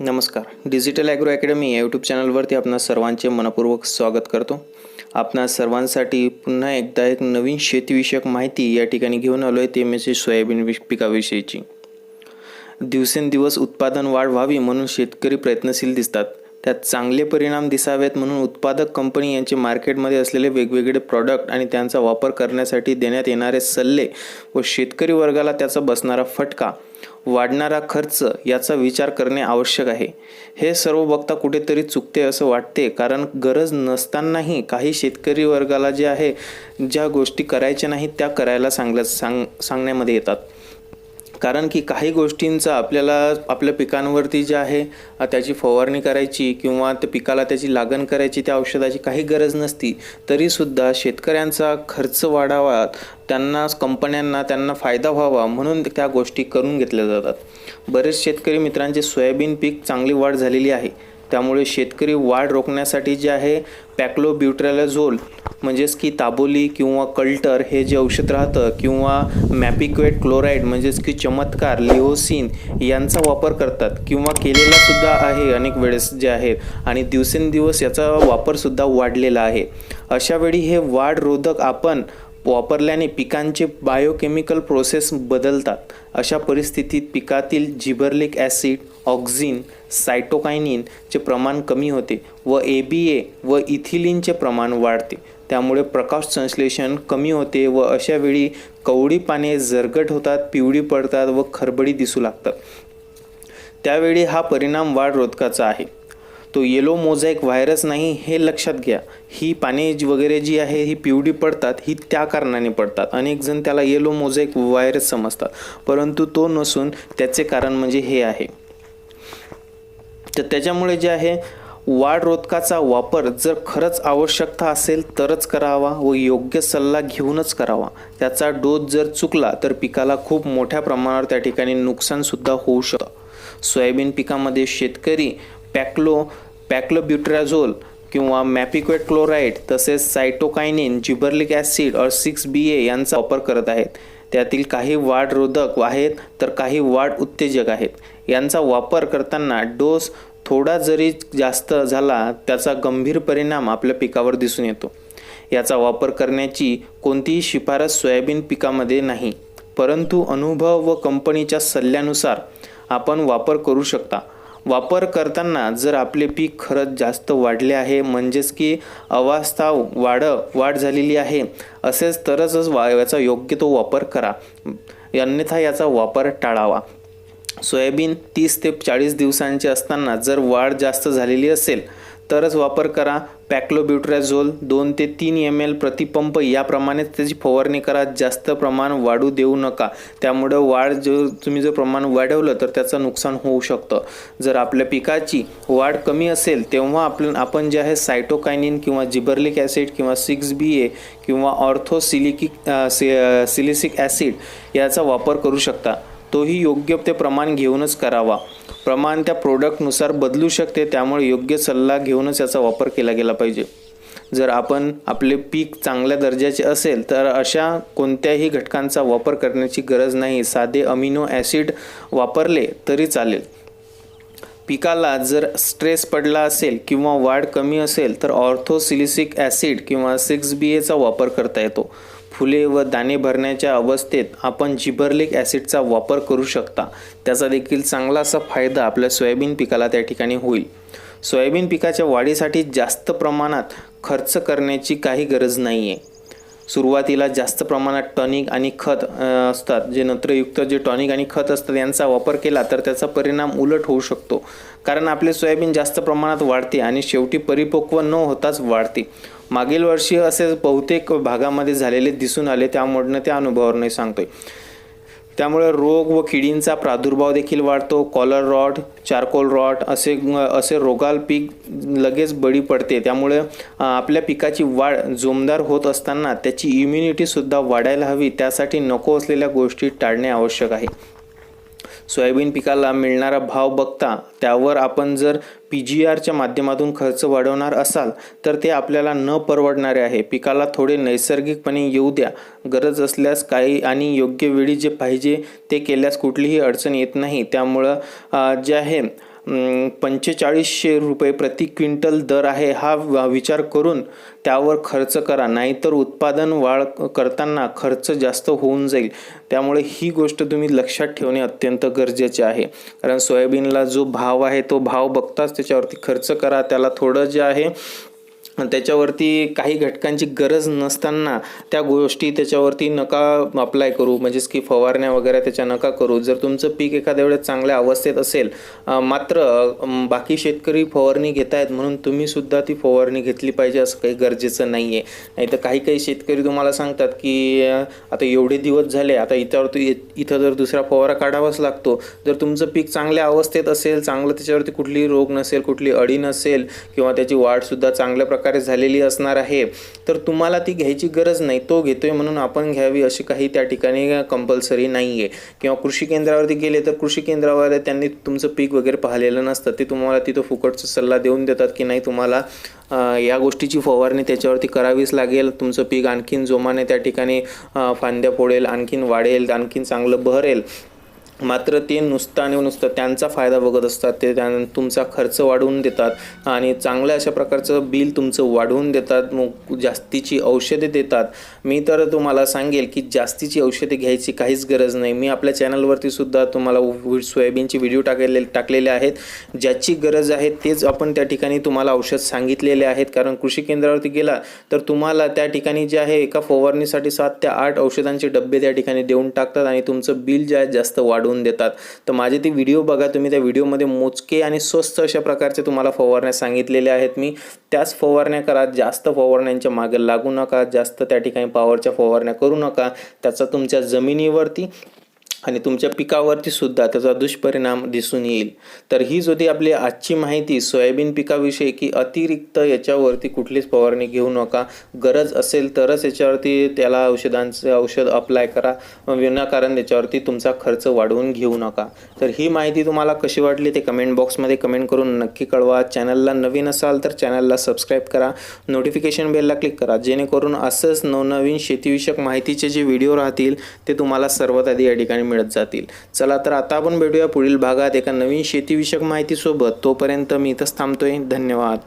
नमस्कार. Digital agro academy या YouTube चॅनलवरती आपणा सर्वांचे मनपूर्वक स्वागत करतो. आपणा सर्वांसाठी पुन्हा एकदा एक नवीन शेतीविषयक माहिती या ठिकाणी घेऊन आलो आहे ते म्हणजे सोयाबीन पिकाविषयीची. दिवसेंदिवस उत्पादन वाढ व्हावी म्हणून शेतकरी प्रयत्नशील दिसतात. त्यात चांगले परिणाम दिसावेत म्हणून उत्पादक कंपनी यांचे मार्केटमध्ये असलेले वेगवेगळे प्रॉडक्ट आणि त्यांचा वापर करण्यासाठी देण्यात येणारे सल्ले व शेतकरी वर्गाला त्याचा बसणारा फटका वाढणारा खर्च याचा विचार करणे आवश्यक आहे. हे सर्व बघता कुठेतरी चुकते असं वाटते कारण गरज नसतानाही काही शेतकरी वर्गाला जे आहे ज्या गोष्टी करायच्या नाहीत त्या करायला सांगल्या सांग सांगण्यामध्ये येतात. कारण की काही गोष्टींचा आपल्याला आपल्या पिकांवरती जे आहे त्याची फवारणी करायची किंवा त्या पिकाला त्याची लागण करायची त्या औषधाची काही गरज नसती तरीसुद्धा शेतकऱ्यांचा खर्च वाढावा त्यांना कंपन्यांना त्यांना फायदा व्हावा म्हणून त्या गोष्टी करून घेतल्या जातात. बरेच शेतकरी मित्रांचे सोयाबीन पीक चांगली वाढ झालेली आहे. त्यामुळे शेतकरी वाढ रोखण्यासाठी जे आहे पॅक्लोब्युट्रॅलाझोल म्हणजेच की ताबोली किंवा कल्टर हे जे औषध राहतं किंवा मॅपिक्वेट क्लोराईड म्हणजेच की चमत्कार लिओसिन यांचा वापर करतात किंवा केलेला सुद्धा आहे अनेक वेळेस जे आहेत आणि दिवसेंदिवस याचा वापरसुद्धा वाढलेला आहे. अशावेळी हे वाढ रोधक आपण वापरल्याने पिकांचे बायोकेमिकल प्रोसेस बदलतात. अशा परिस्थितीत पिकातील जिबर्लिक ॲसिड ऑक्झिन सायटोकायनिनचे प्रमाण कमी होते व ए बी ए व इथिलिनचे प्रमाण वाढते. त्यामुळे प्रकाश संश्लेषण कमी होते व अशा वेळी कवडी पाने जरगट होतात पिवळी पडतात व खरबडी दिसू लागतात. त्यावेळी हा परिणाम वाढ रोधकाचा आहे. तो येलो मोझॅक व्हायरस नाही हे लक्षात घ्या. ही पाने जी वगैरे जी आहे ही पिवळी पडतात ही त्या कारणाने पडतात. अनेक जण त्याला येलो मोझॅक व्हायरस समजतात. परंतु तो नसून त्याचे कारण म्हणजे हे आहे. तर त्याच्यामुळे जे आहे वाढ रोधकाचा वापर जर खरंच आवश्यकता असेल तरच करावा व योग्य सल्ला घेऊनच करावा. त्याचा डोस जर चुकला तर पिकाला खूप मोठ्या प्रमाणावर त्या ठिकाणी नुकसानसुद्धा होऊ शकतं. सोयाबीन पिकामध्ये शेतकरी पॅक्लो पॅक्लोब्युट्राझोल किंवा मॅपिक्वेट क्लोराईड तसेच सायटोकायनिन जिबर्लिक ॲसिड और सिक्स बी ए यांचा वापर करत आहेत. त्यातील काही वाढरोधक आहेत तर काही वाढ उत्तेजक आहेत. यांचा वापर करताना डोस थोडा जरी जास्त झाला त्याचा गंभीर परिणाम आपल्या पिकावर दिसून येतो. याचा वापर करण्याची कोणतीही शिफारस सोयाबीन पिकामध्ये नाही. परंतु अनुभव व कंपनीच्या सल्ल्यानुसार आपण वापर करू शकता. वापर करताना जर आपले पीक खरंच जास्त वाढले आहे म्हणजेच की अवास्ताव वाढ वाढ झालेली आहे असेच तरच वा याचा योग्य तो वापर करा. अन्यथा याचा वापर टाळावा. सोयाबीन तीस ते चाळीस दिवसांचे असताना जर वाढ जास्त झालेली असेल तरच वापर करा. पॅक्लोब्युट्रॅझोल दोन ते तीन एम एल प्रतिपंप याप्रमाणेच त्याची फवारणी करा. जास्त प्रमाण वाढू देऊ नका. त्यामुळं वाढ जो तुम्ही जर प्रमाण वाढवलं तर त्याचं नुकसान होऊ शकतं. जर आपल्या पिकाची वाढ कमी असेल तेव्हा आपण आपण जे आहे सायटोकायनिन किंवा जिबर्लिक ॲसिड किंवा सिक्स बी ए किंवा ऑर्थोसिलिकिक सिलिसिक ॲसिड याचा वापर करू शकता. तोही योग्य ते प्रमाण घेऊनच करावा. प्रमाण त्या प्रोडक्टनुसार बदलू शकते त्यामुळे योग्य सल्ला घेऊनच याचा वापर केला गेला पाहिजे. जर आपण आपले पीक चांगल्या दर्जाचे असेल तर अशा कोणत्याही घटकांचा वापर करण्याची गरज नाही. साधे अमिनो ॲसिड वापरले तरी चालेल. पिकाला जर स्ट्रेस पडला असेल किंवा वाढ कमी असेल तर ऑर्थोसिलिसिक ॲसिड किंवा सिक्स बी एचा वापर करता येतो. फुले व दाणे भरण्याच्या अवस्थेत आपण जिबर्लिक ॲसिडचा वापर करू शकता. त्याचा देखील चांगला असा फायदा आपल्या सोयाबीन पिकाला त्या ठिकाणी होईल. सोयाबीन पिकाच्या वाढीसाठी जास्त प्रमाणात खर्च करण्याची काही गरज नाही आहे सुरुवातीला जास्त प्रमाणात टॉनिक आणि खत असतात. जे नत्रयुक्त जे टॉनिक आणि खत असतात यांचा वापर केला तर त्याचा परिणाम उलट होऊ शकतो. कारण आपले सोयाबीन जास्त प्रमाणात वाढते आणि शेवटी परिपक्व न होताच वाढते. मागील वर्षी असे बहुतेक भागामध्ये झालेले दिसून आले त्यामुळं त्या अनुभवावरून सांगतोय. त्यामुळे रोग व किडींचा प्रादुर्भाव देखील वाढतो. कॉलर रॉड चारकोल रॉट असे असे रोगाल पीक लगेच बळी पडते. त्यामुळे आपल्या पिकाची वाढ जोमदार होत असताना त्याची इम्युनिटीसुद्धा वाढायला हवी. त्यासाठी नको असलेल्या गोष्टी टाळणे आवश्यक आहे. सोयाबीन पिकाला मिळणारा भाव बघता त्यावर आपण जर पी जी आरच्या माध्यमातून खर्च वाढवणार असाल तर ते आपल्याला न परवडणारे आहे. पिकाला थोडे नैसर्गिकपणे येऊ द्या. गरज असल्यास काही आणि योग्य वेळी जे पाहिजे ते केल्यास कुठलीही अडचण येत नाही. त्यामुळं जे आहे पंचेचाळीसशे रुपये प्रति क्विंटल दर आहे हा विचार करून त्यावर खर्च करा. नाहीतर उत्पादन वाढ करताना खर्च जास्त होऊन जाईल. त्यामुळे ही गोष्ट तुम्ही लक्षात ठेवणे अत्यंत गरजेचे आहे. कारण सोयाबीनला जो भाव आहे तो भाव बघताच त्याच्यावरती खर्च करा. त्याला थोडं जे आहे त्याच्यावरती काही घटकांची गरज नसताना त्या गोष्टी त्याच्यावरती नका अप्लाय करू. म्हणजेच की फवारण्या वगैरे त्याच्या नका करू. जर तुमचं पीक एखाद्या वेळेस चांगल्या अवस्थेत असेल मात्र बाकी शेतकरी फवारणी घेत आहेत म्हणून तुम्हीसुद्धा ती फवारणी घेतली पाहिजे असं काही गरजेचं नाही आहे नाही तर काही काही शेतकरी तुम्हाला सांगतात की आता एवढे दिवस झाले आता इथं इथं जर दुसरा फवारा काढावाच लागतो. जर तुमचं पीक चांगल्या अवस्थेत असेल चांगलं त्याच्यावरती कुठली रोग नसेल कुठली अडी नसेल किंवा त्याची वाढसुद्धा चांगल्या प्रकारे झालेली असणार आहे. तर तुम्हाला ती घ्यायची गरज नाही. तो घेतोय म्हणून आपण घ्यावी अशी काही त्या ठिकाणी कंपल्सरी नाही आहे किंवा कृषी केंद्रावरती गेले तर कृषी केंद्रावर त्यांनी तुमचं पीक वगैरे पाहिलेलं नसतं. ते तुम्हाला तिथं फुकटचा सल्ला देऊन देतात की नाही तुम्हाला या गोष्टीची फवारणी त्याच्यावरती करावीच लागेल. तुमचं पीक आणखीन जोमाने त्या ठिकाणी फांद्या फोडेल आणखीन वाढेल आणखीन चांगलं बहरेल. मात्र ते नुसतं आणि नुसतं त्यांचा फायदा बघत असतात ते त्या तुमचा खर्च वाढवून देतात आणि चांगल्या अशा प्रकारचं बिल तुमचं वाढवून देतात मग जास्तीची औषधे देतात. मी तर तुम्हाला सांगेल की जास्तीची औषधे घ्यायची काहीच गरज नाही. मी आपल्या चॅनलवरती सुद्धा तुम्हाला सोयाबीनचे व्हिडिओ टाकलेले टाकलेले आहेत. ज्याची गरज आहे तेच आपण त्या ठिकाणी तुम्हाला औषध सांगितलेले आहेत. कारण कृषी केंद्रावरती गेला तर तुम्हाला त्या ठिकाणी जे आहे एका फवारणीसाठी सात ते आठ औषधांचे डबे त्या ठिकाणी देऊन टाकतात आणि तुमचं बिल जे आहे जास्त वाढवून देतात. तर माझे ते व्हिडिओ बघा तुम्ही त्या व्हिडिओमध्ये मोजके आणि स्वस्त अशा प्रकारचे तुम्हाला फवारण्या सांगितलेल्या आहेत मी. त्याच फवारण्या करा जास्त फवारण्यांच्या मागे लागू नका जास्त त्या ठिकाणी पॉवरच्या फवारण्या करू नका. त्याचा तुमच्या जमिनीवरती आणि तुमच्या पिकावरती सुद्धा त्याचा दुष्परिणाम दिसून येईल. तर ही होती आपली आजची माहिती सोयाबीन पिकाविषयी की अतिरिक्त याच्यावरती कुठलीच फवारणी घेऊ नका. गरज असेल तरच याच्यावरती त्याला औषधांचं औषध अप्लाय करा. विनाकारण त्याच्यावरती तुमचा खर्च वाढवून घेऊ नका. तर ही माहिती तुम्हाला कशी वाटली ते कमेंट बॉक्समध्ये कमेंट करून नक्की कळवा. चॅनलला नवीन असाल तर चॅनलला सबस्क्राईब करा. नोटिफिकेशन बेलला क्लिक करा. जेणेकरून असंच नवनवीन शेतीविषयक माहितीचे जे व्हिडिओ राहतील ते तुम्हाला सर्वात आधी या ठिकाणी मिळत जातील. चला तर आता आपण भेटूया पुढील भागात एका नवीन शेतीविषयक माहितीसोबत. तोपर्यंत मी इथंच थांबतोय. धन्यवाद.